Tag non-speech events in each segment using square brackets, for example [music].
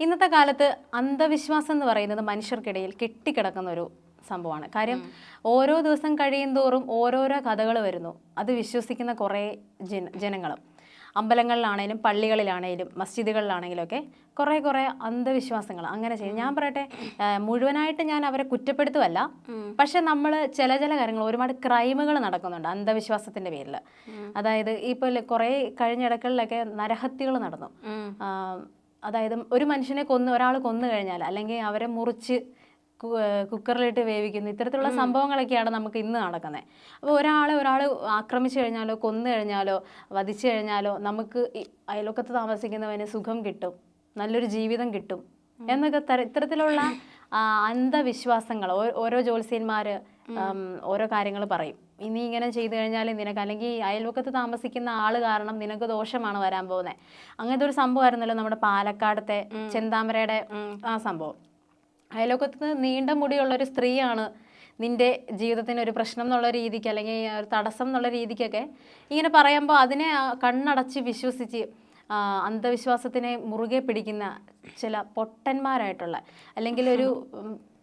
ഇന്നത്തെ കാലത്ത് അന്ധവിശ്വാസം എന്ന് പറയുന്നത് മനുഷ്യർക്കിടയിൽ കെട്ടിക്കിടക്കുന്ന ഒരു സംഭവമാണ്. കാര്യം ഓരോ ദിവസം കഴിയും തോറും ഓരോരോ കഥകൾ വരുന്നു. അത് വിശ്വസിക്കുന്ന കുറേ ജന ജനങ്ങളും. അമ്പലങ്ങളിലാണേലും പള്ളികളിലാണേലും മസ്ജിദുകളിലാണെങ്കിലും ഒക്കെ കുറേ കുറേ അന്ധവിശ്വാസങ്ങൾ. അങ്ങനെ ചെയ്യും. ഞാൻ പറയട്ടെ മുഴുവനായിട്ട് ഞാൻ അവരെ കുറ്റപ്പെടുത്തുമല്ല പക്ഷെ നമ്മൾ ചില ചില കാര്യങ്ങൾ ഒരുപാട് ക്രൈമുകൾ നടക്കുന്നുണ്ട് അന്ധവിശ്വാസത്തിന്റെ പേരിൽ. അതായത് ഇപ്പോൾ കുറേ കഴിഞ്ഞ ഇടകളിലൊക്കെ നരഹത്യകൾ നടന്നു. അതായത് ഒരു മനുഷ്യനെ കൊന്ന് ഒരാൾ കൊന്നു കഴിഞ്ഞാൽ അല്ലെങ്കിൽ അവരെ മുറിച്ച് കുക്കറിലിട്ട് വേവിക്കുന്നു ഇത്തരത്തിലുള്ള സംഭവങ്ങളൊക്കെയാണ് നമുക്ക് ഇന്ന് നടക്കുന്നത്. അപ്പോൾ ഒരാളെ ഒരാൾ ആക്രമിച്ചു കഴിഞ്ഞാലോ കൊന്നു കഴിഞ്ഞാലോ വധിച്ചു കഴിഞ്ഞാലോ നമുക്ക് അയൽവക്കത്ത് താമസിക്കുന്നവന് സുഖം കിട്ടും നല്ലൊരു ജീവിതം കിട്ടും എന്നൊക്കെ തര ഇത്തരത്തിലുള്ള അന്ധവിശ്വാസങ്ങൾ ഓരോ ജ്യോത്സ്യന്മാർ ഓരോ കാര്യങ്ങൾ പറയും. ഇനി ഇങ്ങനെ ചെയ്തു കഴിഞ്ഞാൽ നിനക്ക് അല്ലെങ്കിൽ അയൽവക്കത്ത് താമസിക്കുന്ന ആൾ കാരണം നിനക്ക് ദോഷമാണ് വരാൻ പോകുന്നത് അങ്ങനത്തെ ഒരു സംഭവമായിരുന്നല്ലോ നമ്മുടെ പാലക്കാടത്തെ ചെന്താമരയുടെ ആ സംഭവം. അയൽവക്കത്ത് നീണ്ട മുടിയുള്ള ഒരു സ്ത്രീയാണ് നിന്റെ ജീവിതത്തിന് ഒരു പ്രശ്നം എന്നുള്ള രീതിക്ക് അല്ലെങ്കിൽ ഒരു തടസ്സം എന്നുള്ള രീതിക്കൊക്കെ ഇങ്ങനെ പറയുമ്പോൾ അതിനെ കണ്ണടച്ച് വിശ്വസിച്ച് അന്ധവിശ്വാസത്തിനെ മുറുകെ പിടിക്കുന്ന ചില പൊട്ടന്മാരായിട്ടുള്ള അല്ലെങ്കിൽ ഒരു [laughs]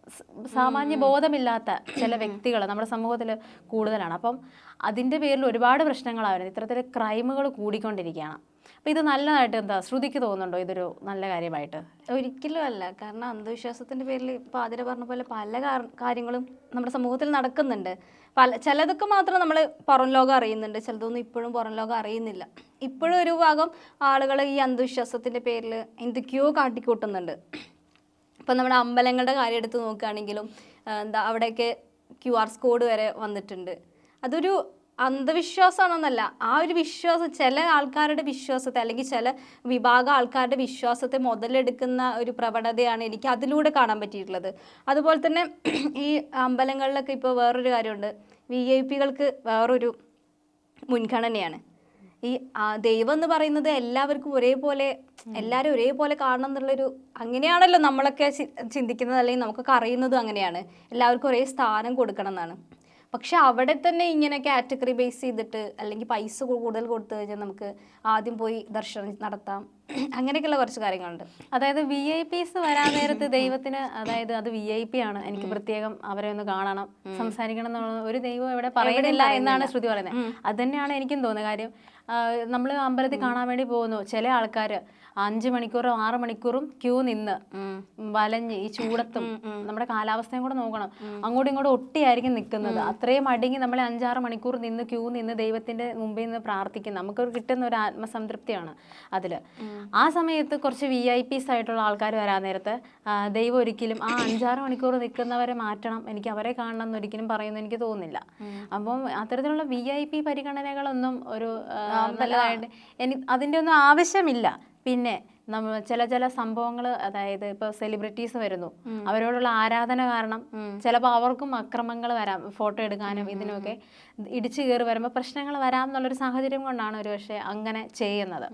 സാമാന്യ ബോധമില്ലാത്ത ചില വ്യക്തികൾ നമ്മുടെ സമൂഹത്തിൽ കൂടുതലാണ്. അപ്പം അതിന്റെ പേരിൽ ഒരുപാട് പ്രശ്നങ്ങളായിരുന്നു ഇത്തരത്തിൽ ക്രൈമുകൾ കൂടിക്കൊണ്ടിരിക്കുകയാണ്. അപ്പം ഇത് നല്ലതായിട്ട് എന്താ ശ്രുതിക്ക് തോന്നുന്നുണ്ടോ ഇതൊരു നല്ല കാര്യമായിട്ട്? ഒരിക്കലും അല്ല. കാരണം അന്ധവിശ്വാസത്തിന്റെ പേരിൽ ഇപ്പോൾ ആതിര പറഞ്ഞ പോലെ പല കാര്യങ്ങളും നമ്മുടെ സമൂഹത്തിൽ നടക്കുന്നുണ്ട്. പല ചിലതൊക്കെ മാത്രം നമ്മൾ പുറം ലോകം അറിയുന്നുണ്ട്. ചിലതൊന്നും ഇപ്പോഴും പുറം ലോകം അറിയുന്നില്ല. ഇപ്പോഴും ഒരു ഭാഗം ആളുകൾ ഈ അന്ധവിശ്വാസത്തിന്റെ പേരിൽ എന്തൊക്കെയോ കാട്ടിക്കൂട്ടുന്നുണ്ട്. ഇപ്പം നമ്മുടെ അമ്പലങ്ങളുടെ കാര്യം എടുത്ത് നോക്കുകയാണെങ്കിലും എന്താ അവിടെയൊക്കെ ക്യു ആർ കോഡ് വരെ വന്നിട്ടുണ്ട്. അതൊരു അന്ധവിശ്വാസമാണെന്നല്ല ആ ഒരു വിശ്വാസം ചില ആൾക്കാരുടെ വിശ്വാസത്തെ അല്ലെങ്കിൽ ചില വിഭാഗ ആൾക്കാരുടെ വിശ്വാസത്തെ മുതലെടുക്കുന്ന ഒരു പ്രവണതയാണ് എനിക്ക് അതിലൂടെ കാണാൻ പറ്റിയിട്ടുള്ളത്. അതുപോലെ തന്നെ [clears throat] ഈ അമ്പലങ്ങളിലൊക്കെ ഇപ്പോൾ വേറൊരു കാര്യമുണ്ട്. വി ഐ പികൾക്ക് വേറൊരു മുൻഗണനയാണ്. ഈ ദൈവം എന്ന് പറയുന്നത് എല്ലാവർക്കും ഒരേപോലെ എല്ലാവരും ഒരേപോലെ കാണണം എന്നുള്ളൊരു അങ്ങനെയാണല്ലോ നമ്മളൊക്കെ ചിന്തിക്കുന്നത് അല്ലെങ്കിൽ നമുക്കൊക്കെ അറിയുന്നതും അങ്ങനെയാണ്. എല്ലാവർക്കും ഒരേ സ്ഥാനം കൊടുക്കണം എന്നാണ്. പക്ഷെ അവിടെ തന്നെ ഇങ്ങനെ കാറ്റഗറി ബേസ് ചെയ്തിട്ട് അല്ലെങ്കിൽ പൈസ കൂടുതൽ കൊടുത്തു കഴിഞ്ഞാൽ നമുക്ക് ആദ്യം പോയി ദർശനം നടത്താം. [clears throat] അങ്ങനെയൊക്കെയുള്ള കുറച്ച് കാര്യങ്ങളുണ്ട്. അതായത് വി ഐ പിസ് വരാൻ നേരത്ത് ദൈവത്തിന് അതായത് അത് വി ഐ പി ആണ്. എനിക്ക് പ്രത്യേകം അവരെ ഒന്ന് കാണണം സംസാരിക്കണം എന്നുള്ള ഒരു ദൈവം ഇവിടെ പറയുന്നില്ല എന്നാണ് ശ്രുതി പറയുന്നത്. അത് തന്നെയാണ് എനിക്കും തോന്നുന്നത് കാര്യം. നമ്മൾ അമ്പലത്തിൽ കാണാൻ വേണ്ടി പോകുന്നു. ചില ആൾക്കാർ അഞ്ച് മണിക്കൂറും ആറ് മണിക്കൂറും ക്യൂ നിന്ന് വലഞ്ഞ് ഈ ചൂടത്തും നമ്മുടെ കാലാവസ്ഥയും കൂടെ നോക്കണം. അങ്ങോട്ടും ഇങ്ങോട്ടും ഒട്ടിയായിരിക്കും നിൽക്കുന്നത്. അത്രയും അടങ്ങി നമ്മൾ അഞ്ചാറ് മണിക്കൂർ നിന്ന് ക്യൂ നിന്ന് ദൈവത്തിന്റെ മുമ്പിൽ നിന്ന് പ്രാർത്ഥിക്കും നമുക്ക് കിട്ടുന്ന ഒരു ആത്മസംതൃപ്തിയാണ് അതിൽ ആ സമയത്ത് കുറച്ച് വി ഐ പീസ് ആയിട്ടുള്ള ആൾക്കാർ വരാൻ നേരത്ത് ദൈവം ഒരിക്കലും ആ അഞ്ചാറ് മണിക്കൂർ നിൽക്കുന്നവരെ മാറ്റണം. എനിക്ക് അവരെ കാണണം എന്ന് ഒരിക്കലും പറയുന്നു എനിക്ക് തോന്നുന്നില്ല. അപ്പം അത്തരത്തിലുള്ള വി ഐ പി പരിഗണനകളൊന്നും ഒരു നല്ലതായിട്ട് എനിക്ക് അതിന്റെ ഒന്നും ആവശ്യമില്ല. പിന്നെ നമ്മൾ ചില ചില സംഭവങ്ങൾ അതായത് ഇപ്പൊ സെലിബ്രിറ്റീസ് വരുന്നു. അവരോടുള്ള ആരാധന കാരണം ചിലപ്പോൾ അവർക്കും അക്രമങ്ങൾ വരാം ഫോട്ടോ എടുക്കാനും ഇതിനുമൊക്കെ ഇടിച്ചു കയറി വരുമ്പോൾ പ്രശ്നങ്ങൾ വരാം എന്നുള്ളൊരു സാഹചര്യം കൊണ്ടാണ് ഒരു പക്ഷേ അങ്ങനെ ചെയ്യുന്നത്.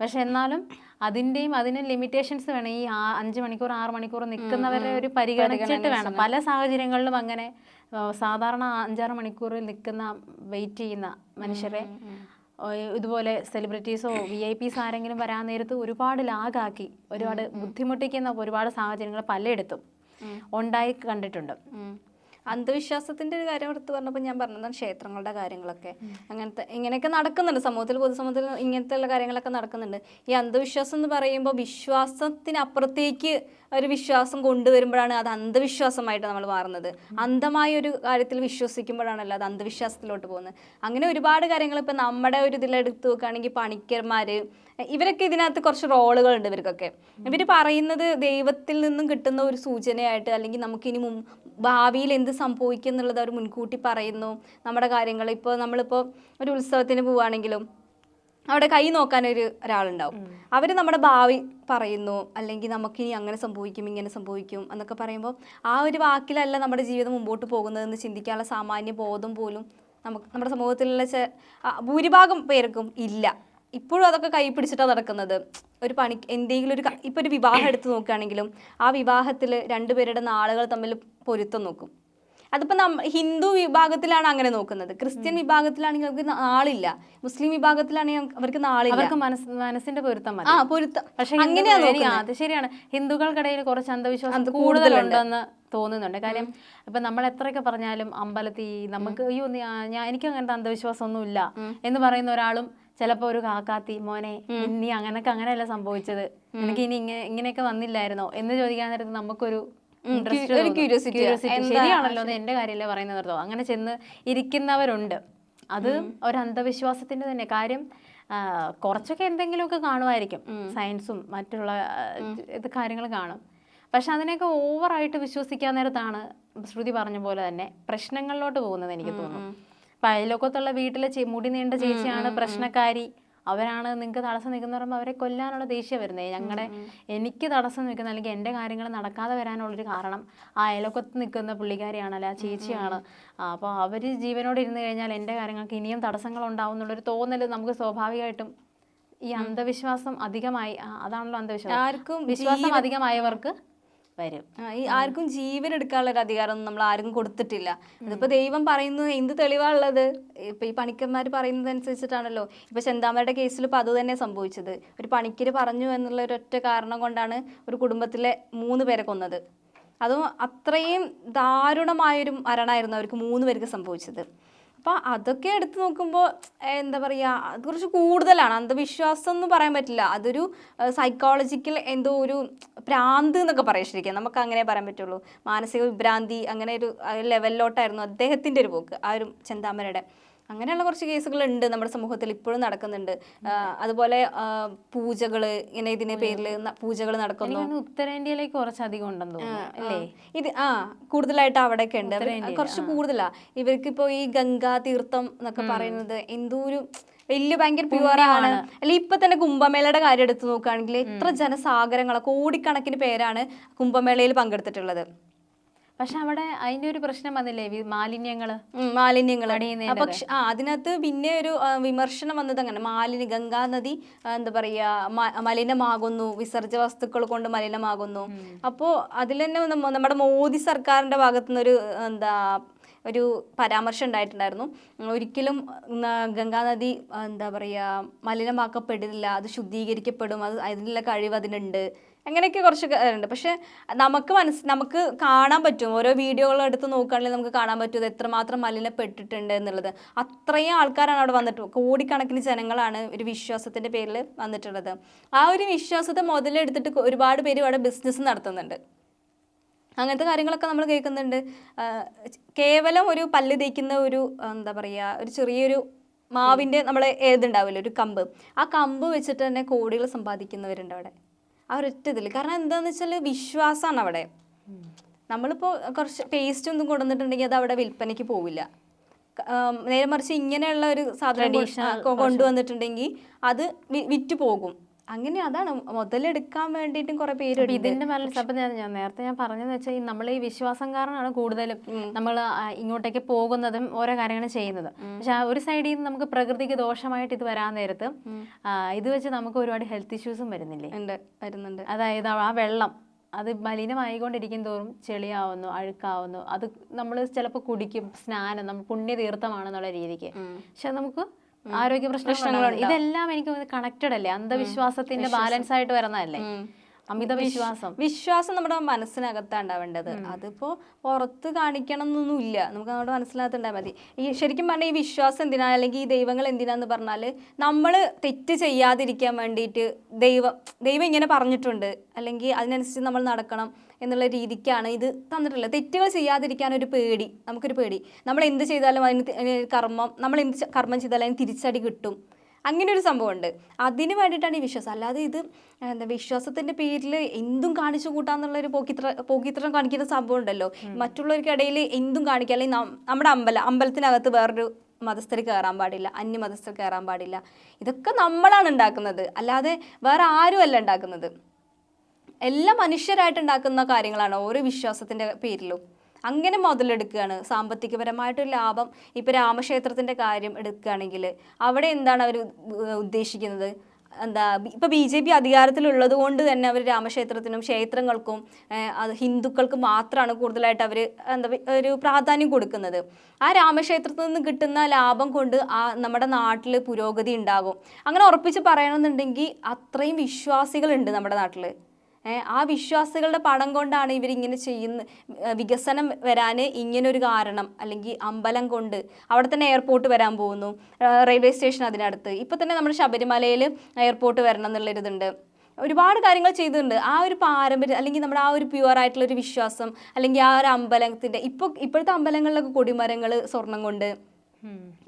പക്ഷെ എന്നാലും അതിന്റെയും അതിന് ലിമിറ്റേഷൻസ് വേണം. ഈ അഞ്ച് മണിക്കൂർ ആറ് മണിക്കൂർ നിൽക്കുന്നവരെ ഒരു പരിഗണിച്ചിട്ട് വേണം. പല സാഹചര്യങ്ങളിലും അങ്ങനെ സാധാരണ അഞ്ചാറ് മണിക്കൂർ നിൽക്കുന്ന വെയിറ്റ് ചെയ്യുന്ന മനുഷ്യരെ ഇതുപോലെ സെലിബ്രിറ്റീസോ വി ഐ പീസ് ആരെങ്കിലും വരാൻ നേരത്ത് ഒരുപാട് ലാഗാക്കി ഒരുപാട് ബുദ്ധിമുട്ടിക്കുന്ന ഒരുപാട് സാഹചര്യങ്ങൾ പലയിടത്തും ഉണ്ടായി കണ്ടിട്ടുണ്ട്. അന്ധവിശ്വാസത്തിന്റെ ഒരു കാര്യം എടുത്ത് പറഞ്ഞപ്പോൾ ഞാൻ പറഞ്ഞതാണ് ക്ഷേത്രങ്ങളുടെ കാര്യങ്ങളൊക്കെ? അങ്ങനത്തെ ഇങ്ങനെയൊക്കെ നടക്കുന്നുണ്ട്. സമൂഹത്തിൽ പൊതുസമൂഹത്തിൽ ഇങ്ങനത്തെ ഉള്ള കാര്യങ്ങളൊക്കെ നടക്കുന്നുണ്ട്. ഈ അന്ധവിശ്വാസം എന്ന് പറയുമ്പോൾ വിശ്വാസത്തിനപ്പുറത്തേക്ക് ഒരു വിശ്വാസം കൊണ്ടുവരുമ്പോഴാണ് അത് അന്ധവിശ്വാസമായിട്ട് നമ്മൾ മാറുന്നത്. അന്ധമായ ഒരു കാര്യത്തിൽ വിശ്വസിക്കുമ്പോഴാണല്ലോ അത് അന്ധവിശ്വാസത്തിലോട്ട് പോകുന്നത്. അങ്ങനെ ഒരുപാട് കാര്യങ്ങൾ ഇപ്പം നമ്മുടെ ഒരു ഇതിലെടുത്ത് നോക്കുകയാണെങ്കിൽ പണിക്കർമാര് ഇവരൊക്കെ ഇതിനകത്ത് കുറച്ച് റോളുകളുണ്ട് ഇവർക്കൊക്കെ. ഇവർ പറയുന്നത് ദൈവത്തിൽ നിന്നും കിട്ടുന്ന ഒരു സൂചനയായിട്ട് അല്ലെങ്കിൽ നമുക്കിനി മുൻ ഭാവിയിൽ എന്ത് സംഭവിക്കും എന്നുള്ളത് അവർ മുൻകൂട്ടി പറയുന്നു. നമ്മുടെ കാര്യങ്ങൾ ഇപ്പോൾ നമ്മളിപ്പോൾ ഒരു ഉത്സവത്തിന് പോവുകയാണെങ്കിലും അവിടെ കൈ നോക്കാൻ ഒരു ഒരാളുണ്ടാവും. അവർ നമ്മുടെ ഭാവി പറയുന്നു. അല്ലെങ്കിൽ നമുക്കിനി അങ്ങനെ സംഭവിക്കും ഇങ്ങനെ സംഭവിക്കും എന്നൊക്കെ പറയുമ്പോൾ ആ ഒരു വാക്കിലല്ല നമ്മുടെ ജീവിതം മുമ്പോട്ട് പോകുന്നതെന്ന് ചിന്തിക്കാനുള്ള സാമാന്യ ബോധം പോലും നമുക്ക് നമ്മുടെ സമൂഹത്തിലുള്ള ഭൂരിഭാഗം പേർക്കും ഇല്ല. ഇപ്പോഴും അതൊക്കെ കൈ പിടിച്ചിട്ടാണ് നടക്കുന്നത്. ഒരു പണി എന്തെങ്കിലും ഒരു ഇപ്പൊ ഒരു വിവാഹം എടുത്തു നോക്കുകയാണെങ്കിലും ആ വിവാഹത്തിൽ രണ്ടുപേരുടെ നാളുകൾ തമ്മിൽ പൊരുത്തം നോക്കും. അതിപ്പോ നമ്മ ഹിന്ദു വിഭാഗത്തിലാണ് അങ്ങനെ നോക്കുന്നത്. ക്രിസ്ത്യൻ വിഭാഗത്തിലാണെങ്കിൽ അവർക്ക് നാളില്ല മുസ്ലിം വിഭാഗത്തിലാണെങ്കിൽ അവർക്ക് നാളില്ല. അവർക്ക് മനസ്സ് മനസ്സിന്റെ പൊരുത്തം മതി. ആ പൊരുത്തം. പക്ഷെ അങ്ങനെയാണ് അത് ശരിയാണ്. ഹിന്ദുക്കൾക്കിടയിൽ കുറച്ച് അന്ധവിശ്വാസം കൂടുതലുണ്ടെന്ന് തോന്നുന്നുണ്ട്. കാര്യം ഇപ്പൊ നമ്മൾ എത്രയൊക്കെ പറഞ്ഞാലും അമ്പലത്തിൽ നമുക്ക് അയ്യോ ഞാൻ എനിക്ക് അങ്ങനത്തെ അന്ധവിശ്വാസം ഒന്നും ഇല്ല എന്ന് പറയുന്ന ഒരാളും ചിലപ്പോ ഒരു കാക്കാത്തി മോനെ നീ അങ്ങനൊക്കെ അങ്ങനെയല്ല സംഭവിച്ചത്. എനിക്ക് ഇനി ഇങ്ങനെ ഇങ്ങനെയൊക്കെ വന്നില്ലായിരുന്നോ? എന്ന് ചോദിക്കാൻ നേരത്ത് നമുക്കൊരു ശരിയാണല്ലോ എന്ന് എന്റെ കാര്യമല്ലേ നിർത്തോ അങ്ങനെ ചെന്ന് ഇരിക്കുന്നവരുണ്ട്. അത് ഒരു അന്ധവിശ്വാസത്തിന്റെ തന്നെ. കാര്യം കുറച്ചൊക്കെ എന്തെങ്കിലുമൊക്കെ കാണുമായിരിക്കും. സയൻസും മറ്റുള്ള ഇത് കാര്യങ്ങൾ കാണും. പക്ഷെ അതിനെയൊക്കെ ഓവറായിട്ട് വിശ്വസിക്കാൻ നേരത്താണ് ശ്രുതി പറഞ്ഞ പോലെ തന്നെ പ്രശ്നങ്ങളിലോട്ട് പോകുന്നത് എനിക്ക് തോന്നുന്നു. ഇപ്പൊ അയലോക്കത്തുള്ള വീട്ടിലെ മുടി നീണ്ട ചേച്ചിയാണ് പ്രശ്നക്കാരി. അവരാണ് നിങ്ങൾക്ക് തടസ്സം നിൽക്കുന്ന പറയുമ്പോൾ അവരെ കൊല്ലാനുള്ള ദേഷ്യം വരുന്നത് ഞങ്ങളുടെ എനിക്ക് തടസ്സം നിൽക്കുന്ന അല്ലെങ്കിൽ എന്റെ കാര്യങ്ങൾ നടക്കാതെ വരാനുള്ളൊരു കാരണം ആ അയലൊക്കത്ത് നിൽക്കുന്ന പുള്ളിക്കാരിയാണല്ലോ ആ ചേച്ചിയാണ്. അപ്പോൾ അവർ ജീവനോട് ഇരുന്ന് കഴിഞ്ഞാൽ എന്റെ കാര്യങ്ങൾക്ക് ഇനിയും തടസ്സങ്ങൾ ഉണ്ടാവും എന്നുള്ളൊരു തോന്നൽ നമുക്ക് സ്വാഭാവികമായിട്ടും ഈ അന്ധവിശ്വാസം അധികമായി അതാണല്ലോ അന്ധവിശ്വാസം. ആർക്കും വിശ്വാസം അധികമായവർക്ക് വരും. ഈ ആർക്കും ജീവൻ എടുക്കാനുള്ള ഒരു അധികാരം നമ്മൾ ആർക്കും കൊടുത്തിട്ടില്ല. ഇതിപ്പോ ദൈവം പറയുന്നത് എന്ത് തെളിവാണുള്ളത് ഇപ്പൊ ഈ പണിക്കന്മാർ പറയുന്നത് അനുസരിച്ചിട്ടാണല്ലോ ഇപ്പൊ ചെന്താമരുടെ കേസിൽ ഇപ്പൊ അത് തന്നെ സംഭവിച്ചത്. ഒരു പണിക്കര് പറഞ്ഞു എന്നുള്ള ഒരൊറ്റ കാരണം കൊണ്ടാണ് ഒരു കുടുംബത്തിലെ മൂന്ന് പേരെ കൊന്നത്. അതും അത്രയും ദാരുണമായൊരു മരണമായിരുന്നു അവർക്ക് മൂന്ന് പേർക്ക് സംഭവിച്ചത്. അപ്പൊ അതൊക്കെ എടുത്തു നോക്കുമ്പോൾ എന്താ പറയാ അത് കുറച്ച് കൂടുതലാണ്. അന്ധവിശ്വാസം എന്ന് പറയാൻ പറ്റില്ല. അതൊരു സൈക്കോളജിക്കൽ എന്തോ ഒരു ഭ്രാന്ത് എന്നൊക്കെ പറയാം ശരിക്കും. നമുക്ക് അങ്ങനെ പറയാൻ പറ്റുള്ളൂ. മാനസിക വിഭ്രാന്തി അങ്ങനെ ഒരു ലെവലിലോട്ടായിരുന്നു അദ്ദേഹത്തിന്റെ ഒരു പോക്ക് ആ ഒരു ചെന്താമരയുടെ. അങ്ങനെയുള്ള കുറച്ച് കേസുകൾ ഉണ്ട് നമ്മുടെ സമൂഹത്തിൽ ഇപ്പോഴും നടക്കുന്നുണ്ട്. അതുപോലെ പൂജകൾ ഇങ്ങനെ ഇതിന്റെ പേരിൽ പൂജകൾ നടക്കുന്നു. ഉത്തരേന്ത്യയിലേക്ക് കുറച്ചധികം ഉണ്ടെന്ന് തോന്നുന്നു അല്ലേ? ഇത് ആ കൂടുതലായിട്ട് അവിടെയൊക്കെ ഉണ്ട്. കുറച്ച് കൂടുതലാ. ഇവർക്ക് ഇപ്പോ ഈ ഗംഗാ തീർത്ഥം എന്നൊക്കെ പറയുന്നത് എന്തോ ഒരു വലിയ ഭയങ്കര പ്യുവറാണ് അല്ലെ ഇപ്പൊ തന്നെ കുംഭമേളയുടെ കാര്യം എടുത്തു നോക്കുകയാണെങ്കിൽ എത്ര ജനസാഗരങ്ങളാ കോടിക്കണക്കിന് പേരാണ് കുംഭമേളയിൽ പങ്കെടുത്തിട്ടുള്ളത്. പക്ഷെ അവിടെ അതിന്റെ ഒരു പ്രശ്നം വന്നില്ലേ? മാലിന്യങ്ങൾ മാലിന്യങ്ങൾ അപ്പൊ ആ അതിനകത്ത് പിന്നെ ഒരു വിമർശനം വന്നത് അങ്ങനെ. മാലിന്യ ഗംഗാ നദി എന്താ പറയാ മലിനമാകുന്നു വിസർജ വസ്തുക്കൾ കൊണ്ട് മലിനമാകുന്നു. അപ്പോ അതിൽ തന്നെ നമ്മുടെ മോദി സർക്കാരിന്റെ ഭാഗത്തുനിന്ന് ഒരു എന്താ ഒരു പരാമർശം ഉണ്ടായിട്ടുണ്ടായിരുന്നു. ഒരിക്കലും ഗംഗാനദി ഗംഗാ നദി എന്താ പറയാ മലിനമാക്കപ്പെടില്ല അത് ശുദ്ധീകരിക്കപ്പെടും അത് അതിനുള്ള കഴിവ് അതിനുണ്ട്. അങ്ങനെയൊക്കെ കുറച്ച് ഉണ്ട് പക്ഷെ നമുക്ക് മനസ്സ് നമുക്ക് കാണാൻ പറ്റും. ഓരോ വീഡിയോകൾ എടുത്ത് നോക്കുകയാണെങ്കിൽ നമുക്ക് കാണാൻ പറ്റും എത്രമാത്രം മലിനപ്പെട്ടിട്ടുണ്ട് എന്നുള്ളത്. അത്രയും ആൾക്കാരാണ് അവിടെ വന്നിട്ട് കോടിക്കണക്കിന് ജനങ്ങളാണ് ഒരു വിശ്വാസത്തിന്റെ പേരിൽ വന്നിട്ടുള്ളത്. ആ ഒരു വിശ്വാസത്തെ മുതലെടുത്തിട്ട് ഒരുപാട് പേര് ഇവിടെ ബിസിനസ് നടത്തുന്നുണ്ട്. അങ്ങനത്തെ കാര്യങ്ങളൊക്കെ നമ്മൾ കേൾക്കുന്നുണ്ട്. കേവലം ഒരു പല്ല് തേക്കുന്ന ഒരു എന്താ പറയുക ഒരു ചെറിയൊരു മാവിന്റെ നമ്മൾ ഏതുണ്ടാവില്ല ഒരു കമ്പ്. ആ കമ്പ് വെച്ചിട്ട് തന്നെ കോടികൾ സമ്പാദിക്കുന്നവരുണ്ട് അവിടെ. ആ ഒരൊറ്റ ഇതിൽ കാരണം എന്താണെന്ന് വെച്ചാൽ വിശ്വാസമാണ് അവിടെ. നമ്മളിപ്പോൾ കുറച്ച് പേസ്റ്റ് ഒന്നും കൊണ്ടുവന്നിട്ടുണ്ടെങ്കിൽ അത് അവിടെ വിൽപ്പനയ്ക്ക് പോവില്ല. നേരെ മറിച്ച് ഇങ്ങനെയുള്ള ഒരു സാധനം കൊണ്ടുവന്നിട്ടുണ്ടെങ്കിൽ അത് വിറ്റ് പോകും. അങ്ങനെ അതാണ് മുതലെടുക്കാൻ വേണ്ടിയിട്ടും കുറെ പേര് ഇതിന്റെ ബാലൻസ് ഞാൻ നേരത്തെ ഞാൻ പറഞ്ഞതെന്ന് വെച്ചാൽ നമ്മൾ ഈ വിശ്വാസം കാരണമാണ് കൂടുതലും നമ്മൾ ഇങ്ങോട്ടേക്ക് പോകുന്നതും ഓരോ കാര്യങ്ങളും ചെയ്യുന്നത്. പക്ഷെ ആ ഒരു സൈഡിൽ നിന്ന് നമുക്ക് പ്രകൃതിക്ക് ദോഷമായിട്ട് ഇത് വരാൻ നേരത്ത് ഇത് വെച്ച് നമുക്ക് ഒരുപാട് ഹെൽത്ത് ഇഷ്യൂസും വരുന്നില്ലേ? ഉണ്ട് വരുന്നുണ്ട്. അതായത് ആ വെള്ളം അത് മലിനമായിക്കൊണ്ടിരിക്കും തോറും ചെളിയാവുന്നു അഴുക്കാവുന്നു. അത് നമ്മൾ ചിലപ്പോൾ കുടിക്കും സ്നാനം നമ്മൾ പുണ്യതീർത്ഥമാണെന്നുള്ള രീതിക്ക്. പക്ഷെ നമുക്ക് ആരോഗ്യ പ്രശ്നങ്ങളുണ്ട് ഇതെല്ലാം എനിക്ക് കണക്റ്റഡ് അല്ലേ? അന്ധവിശ്വാസത്തിന്റെ ബാലൻസ് ആയിട്ട് വരുന്നതല്ലേ? അമിത വിശ്വാസം. വിശ്വാസം നമ്മുടെ മനസ്സിനകത്താണ് ഉണ്ടാവേണ്ടത് അതിപ്പോ പുറത്ത് കാണിക്കണം എന്നൊന്നുമില്ല നമുക്ക് നമ്മുടെ മനസ്സിനകത്ത് ഉണ്ടായാൽ മതി. ഈ ശരിക്കും പറഞ്ഞാൽ ഈ വിശ്വാസം എന്തിനാ? അല്ലെങ്കിൽ ഈ ദൈവങ്ങൾ എന്തിനാന്ന് പറഞ്ഞാൽ നമ്മൾ തെറ്റ് ചെയ്യാതിരിക്കാൻ വേണ്ടിയിട്ട് ദൈവം ദൈവം ഇങ്ങനെ പറഞ്ഞിട്ടുണ്ട്. അല്ലെങ്കിൽ അതിനനുസരിച്ച് നമ്മൾ നടക്കണം എന്നുള്ള രീതിക്കാണ് ഇത് തന്നിട്ടുള്ളത്. തെറ്റുകൾ ചെയ്യാതിരിക്കാൻ ഒരു പേടി. നമുക്കൊരു പേടി. നമ്മൾ എന്ത് ചെയ്താലും അതിന് കർമ്മം നമ്മൾ എന്ത് കർമ്മം ചെയ്താലും അതിന് തിരിച്ചടി കിട്ടും. അങ്ങനെ ഒരു സംഭവമുണ്ട്. അതിന് വേണ്ടിയിട്ടാണ് ഈ വിശ്വാസം. അല്ലാതെ ഇത് എന്താ വിശ്വാസത്തിന്റെ പേരിൽ എന്തും കാണിച്ചു കൂട്ടാന്നുള്ള ഒരു പോക്കിത്ര പോക്കിത്രം കാണിക്കുന്ന സംഭവം ഉണ്ടല്ലോ മറ്റുള്ളവർക്കിടയിൽ എന്തും കാണിക്കുക അല്ലെങ്കിൽ നമ്മുടെ അമ്പലം അമ്പലത്തിനകത്ത് വേറൊരു മതസ്ഥർ കയറാൻ പാടില്ല അന്യ മതസ്ഥർ കയറാൻ പാടില്ല. ഇതൊക്കെ നമ്മളാണ് ഉണ്ടാക്കുന്നത്. അല്ലാതെ വേറെ ആരും അല്ല ഉണ്ടാക്കുന്നത്. എല്ലാ മനുഷ്യരായിട്ട് ഉണ്ടാക്കുന്ന കാര്യങ്ങളാണ് ഓരോ വിശ്വാസത്തിന്റെ പേരിലും. അങ്ങനെ മുതലെടുക്കുകയാണ്. സാമ്പത്തികപരമായിട്ടൊരു ലാഭം ഇപ്പൊ രാമക്ഷേത്രത്തിന്റെ കാര്യം എടുക്കുകയാണെങ്കിൽ അവിടെ എന്താണ് അവർ ഉദ്ദേശിക്കുന്നത്? എന്താ ഇപ്പോൾ ഇപ്പൊ ബി ജെ പി അധികാരത്തിലുള്ളത് കൊണ്ട് തന്നെ അവർ രാമക്ഷേത്രത്തിനും ക്ഷേത്രങ്ങൾക്കും അത് ഹിന്ദുക്കൾക്ക് മാത്രമാണ് കൂടുതലായിട്ട് അവർ എന്താ ഒരു പ്രാധാന്യം കൊടുക്കുന്നത്. ആ രാമക്ഷേത്രത്തിൽ നിന്ന് കിട്ടുന്ന ലാഭം കൊണ്ട് ആ നമ്മുടെ നാട്ടിൽ പുരോഗതി ഉണ്ടാകും. അങ്ങനെ ഉറപ്പിച്ച് പറയണമെന്നുണ്ടെങ്കിൽ അത്രയും വിശ്വാസികളുണ്ട് നമ്മുടെ നാട്ടിൽ ആ വിശ്വാസികളുടെ പടം കൊണ്ടാണ് ഇവരിങ്ങനെ ചെയ്യുന്ന വികസനം വരാൻ ഇങ്ങനൊരു കാരണം അല്ലെങ്കിൽ അമ്പലം കൊണ്ട് അവിടെ തന്നെ എയർപോർട്ട് വരാൻ പോകുന്നു റെയിൽവേ സ്റ്റേഷൻ അതിനടുത്ത് ഇപ്പം തന്നെ നമ്മുടെ ശബരിമലയിൽ എയർപോർട്ട് വരണം എന്നുള്ളൊരിതുണ്ട് ഒരുപാട് കാര്യങ്ങൾ ചെയ്തിട്ടുണ്ട് ആ ഒരു പാരമ്പര്യം അല്ലെങ്കിൽ നമ്മുടെ ആ ഒരു പ്യുവർ ആയിട്ടുള്ള ഒരു വിശ്വാസം അല്ലെങ്കിൽ ആ ഒരു അമ്പലത്തിന്റെ ഇപ്പോൾ ഇപ്പോഴത്തെ അമ്പലങ്ങളിലൊക്കെ കൊടിമരങ്ങൾ സ്വർണം കൊണ്ട്.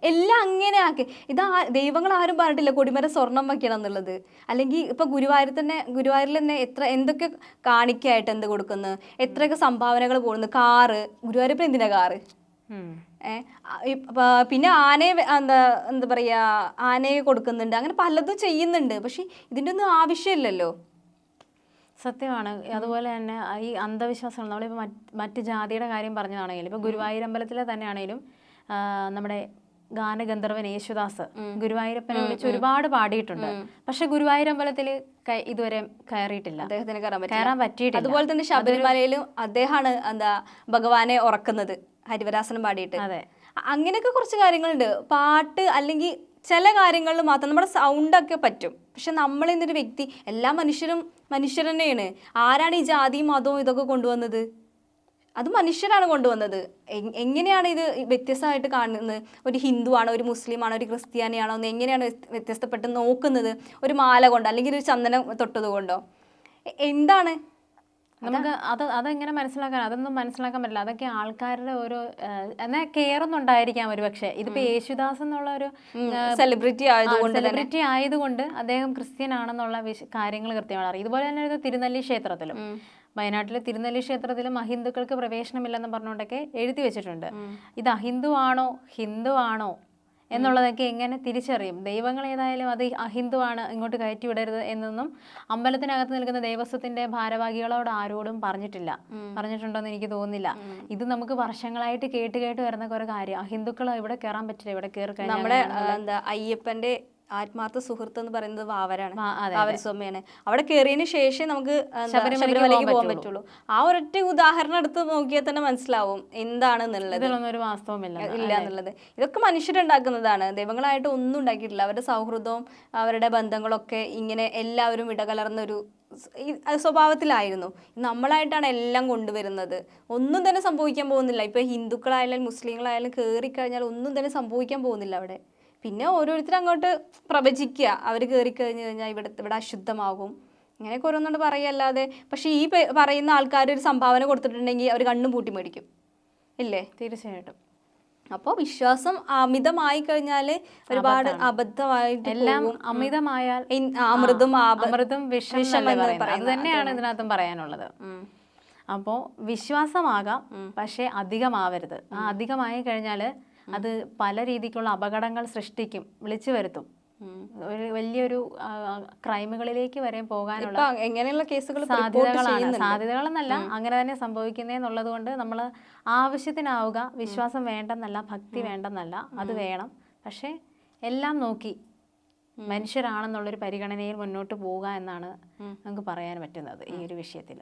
എല്ലാം അങ്ങനെ ആക്കി. ഇതാ ദൈവങ്ങൾ ആരും പറഞ്ഞിട്ടില്ല കൊടിമര സ്വർണം വയ്ക്കണം എന്നുള്ളത് അല്ലെങ്കിൽ ഇപ്പൊ ഗുരുവായൂർ തന്നെ ഗുരുവായൂരിൽ തന്നെ എത്ര എന്തൊക്കെ കാണിക്കായിട്ട് എന്ത് കൊടുക്കുന്നു? എത്രയൊക്കെ സംഭാവനകൾ പോകുന്നു? കാറ്. ഗുരുവായൂർ ഇപ്പൊ എന്തിനാ കാറ്? പിന്നെ ആനയെ എന്താ എന്താ പറയാ ആനയെ കൊടുക്കുന്നുണ്ട്. അങ്ങനെ പലതും ചെയ്യുന്നുണ്ട്. പക്ഷെ ഇതിന്റെ ഒന്നും ആവശ്യമില്ലല്ലോ. സത്യമാണ്. അതുപോലെ തന്നെ ഈ അന്ധവിശ്വാസങ്ങൾ നമ്മളിപ്പോൾ മറ്റ് മറ്റ് ജാതിയുടെ കാര്യം പറഞ്ഞതാണെങ്കിലും ഇപ്പോൾ ഗുരുവായൂർ അമ്പലത്തിലെ തന്നെയാണെങ്കിലും നമ്മുടെ ഗാനഗന്ധർവൻ യേശുദാസ് ഗുരുവായൂരപ്പനെ വിളിച്ച് ഒരുപാട് പാടിയിട്ടുണ്ട്. പക്ഷെ ഗുരുവായൂർ അമ്പലത്തിൽ ഇതുവരെ കയറിയിട്ടില്ല. അദ്ദേഹത്തിന് കയറാൻ പറ്റിയിട്ടില്ല. അതുപോലെ തന്നെ ശബരിമലയിലും അദ്ദേഹമാണ് എന്താ ഭഗവാനെ ഉറക്കുന്നത് ഹരിവരാസനം പാടിയിട്ട്. അതെ. അങ്ങനെയൊക്കെ കുറച്ച് കാര്യങ്ങളുണ്ട്. പാട്ട് അല്ലെങ്കിൽ ചില കാര്യങ്ങളിൽ മാത്രം നമ്മുടെ സൗണ്ടൊക്കെ പറ്റും. പക്ഷെ നമ്മൾ എന്നൊരു വ്യക്തി എല്ലാ മനുഷ്യരും മനുഷ്യർ തന്നെയാണ്. ആരാണ് ഈ ജാതിയും മതവും ഇതൊക്കെ കൊണ്ടുവന്നത്? അത് മനുഷ്യരാണ് കൊണ്ടുവന്നത്. എങ്ങനെയാണ് ഇത് വ്യത്യസ്തമായിട്ട് കാണുന്നത്? ഒരു ഹിന്ദു ആണോ ഒരു മുസ്ലിം ആണോ ഒരു ക്രിസ്ത്യാനിയാണോ എന്ന് എങ്ങനെയാണ് വ്യത്യ- വ്യത്യസ്തപ്പെട്ട് നോക്കുന്നത്? ഒരു മാല കൊണ്ടോ അല്ലെങ്കിൽ ഒരു ചന്ദനം തൊട്ടത് കൊണ്ടോ? എന്താണ്? നമുക്ക് അത് അതെങ്ങനെ മനസ്സിലാക്കാൻ അതൊന്നും മനസ്സിലാക്കാൻ പറ്റില്ല. അതൊക്കെ ആൾക്കാരുടെ ഓരോ എന്നാ കെയർ ഒന്നും ഉണ്ടായിരിക്കാം ഒരു പക്ഷേ. ഇതിപ്പോ യേശുദാസ് എന്നുള്ള ഒരു സെലിബ്രിറ്റി ആയതുകൊണ്ട് സെലിബ്രിറ്റി ആയതുകൊണ്ട് അദ്ദേഹം ക്രിസ്ത്യൻ ആണെന്നുള്ള കാര്യങ്ങൾ കൃത്യമാണ് അറിയാം. ഇതുപോലെ തന്നെ ഒരു തിരുനെല്ലി ക്ഷേത്രത്തിലും. വയനാട്ടിലെ തിരുനെല്ലി ക്ഷേത്രത്തിൽ അഹിന്ദുക്കൾക്ക് പ്രവേശനമില്ലെന്ന് പറഞ്ഞുകൊണ്ടൊക്കെ എഴുതി വെച്ചിട്ടുണ്ട്. ഇത് അഹിന്ദു ആണോ? ഹിന്ദു ആണോ? എന്നുള്ളതൊക്കെ എങ്ങനെ തിരിച്ചറിയും? ദൈവങ്ങൾ ഏതായാലും അത് അഹിന്ദു ആണ് ഇങ്ങോട്ട് കയറ്റി വിടരുത് എന്നൊന്നും അമ്പലത്തിനകത്ത് നിൽക്കുന്ന ദേവസ്വത്തിന്റെ ഭാരവാഹികളോട് ആരോടും പറഞ്ഞിട്ടില്ല. പറഞ്ഞിട്ടുണ്ടോന്ന് എനിക്ക് തോന്നുന്നില്ല. ഇത് നമുക്ക് വർഷങ്ങളായിട്ട് കേട്ട് കേട്ട് വരുന്ന കുറെ കാര്യം. അഹിന്ദുക്കൾ ഇവിടെ കയറാൻ പറ്റില്ല ഇവിടെ കയറി നമ്മുടെ എന്താ അയ്യപ്പന്റെ ആത്മാർത്ഥ സുഹൃത്ത് എന്ന് പറയുന്നത് വാവരാണ്. വാവരസ്വാമിയാണ്. അവിടെ കയറിയതിന് ശേഷം നമുക്ക് ശബരിമലയിലേക്ക് പോകാൻ പറ്റുള്ളൂ. ആ ഒരൊറ്റ ഉദാഹരണം എടുത്ത് നോക്കിയാൽ തന്നെ മനസ്സിലാവും എന്താണെന്നുള്ളത്. വാസ്തവമില്ല ഇല്ല എന്നുള്ളത്. ഇതൊക്കെ മനുഷ്യരുണ്ടാക്കുന്നതാണ്. ദൈവങ്ങളായിട്ട് ഒന്നും ഉണ്ടാക്കിയിട്ടില്ല. അവരുടെ സൗഹൃദവും അവരുടെ ബന്ധങ്ങളൊക്കെ ഇങ്ങനെ എല്ലാവരും ഇടകലർന്ന ഒരു സ്വഭാവത്തിലായിരുന്നു. നമ്മളായിട്ടാണ് എല്ലാം കൊണ്ടുവരുന്നത്. ഒന്നും തന്നെ സംഭവിക്കാൻ പോകുന്നില്ല. ഇപ്പൊ ഹിന്ദുക്കളായാലും മുസ്ലിങ്ങളായാലും കയറി കഴിഞ്ഞാൽ ഒന്നും തന്നെ സംഭവിക്കാൻ പോകുന്നില്ല അവിടെ. പിന്നെ ഓരോരുത്തരും അങ്ങോട്ട് പ്രവചിക്കുക. അവർ കയറി കഴിഞ്ഞ് കഴിഞ്ഞാൽ ഇവിടെ ഇവിടെ അശുദ്ധമാകും. ഇങ്ങനെയൊക്കെ ഓരോന്നുകൊണ്ട് പറയല്ലാതെ പക്ഷേ ഈ പറയുന്ന ആൾക്കാർ ഒരു സംഭാവന കൊടുത്തിട്ടുണ്ടെങ്കിൽ അവർ കണ്ണും പൂട്ടി മേടിക്കും. ഇല്ലേ? തീർച്ചയായിട്ടും. അപ്പോൾ വിശ്വാസം അമിതമായി കഴിഞ്ഞാൽ ഒരുപാട് അബദ്ധമായിട്ട് എല്ലാം. അമിതമായാൽ അമൃതും അമൃതും വിഷം. അത്. തന്നെയാണ് ഇതിനകത്തും പറയാനുള്ളത്. അപ്പോൾ വിശ്വാസമാകാം പക്ഷേ അധികമാവരുത്. ആ അധികമായി കഴിഞ്ഞാൽ അത് പല രീതിക്കുള്ള അപകടങ്ങൾ സൃഷ്ടിക്കും വിളിച്ചു വരുത്തും. ഒരു വലിയൊരു ക്രൈമുകളിലേക്ക് വരെ പോകാനുള്ള എങ്ങനെയുള്ള കേസുകൾ സാധ്യതകളാണ്. സാധ്യതകളെന്നല്ല അങ്ങനെ തന്നെ സംഭവിക്കുന്നതെന്നുള്ളത് കൊണ്ട് നമ്മൾ ആവശ്യത്തിനാവുക വിശ്വാസം വേണ്ടെന്നല്ല ഭക്തി വേണ്ടെന്നല്ല അത് വേണം. പക്ഷേ എല്ലാം നോക്കി മനുഷ്യരാണെന്നുള്ളൊരു പരിഗണനയിൽ മുന്നോട്ട് പോവുക എന്നാണ് നമുക്ക് പറയാൻ പറ്റുന്നത് ഈ ഒരു വിഷയത്തിൽ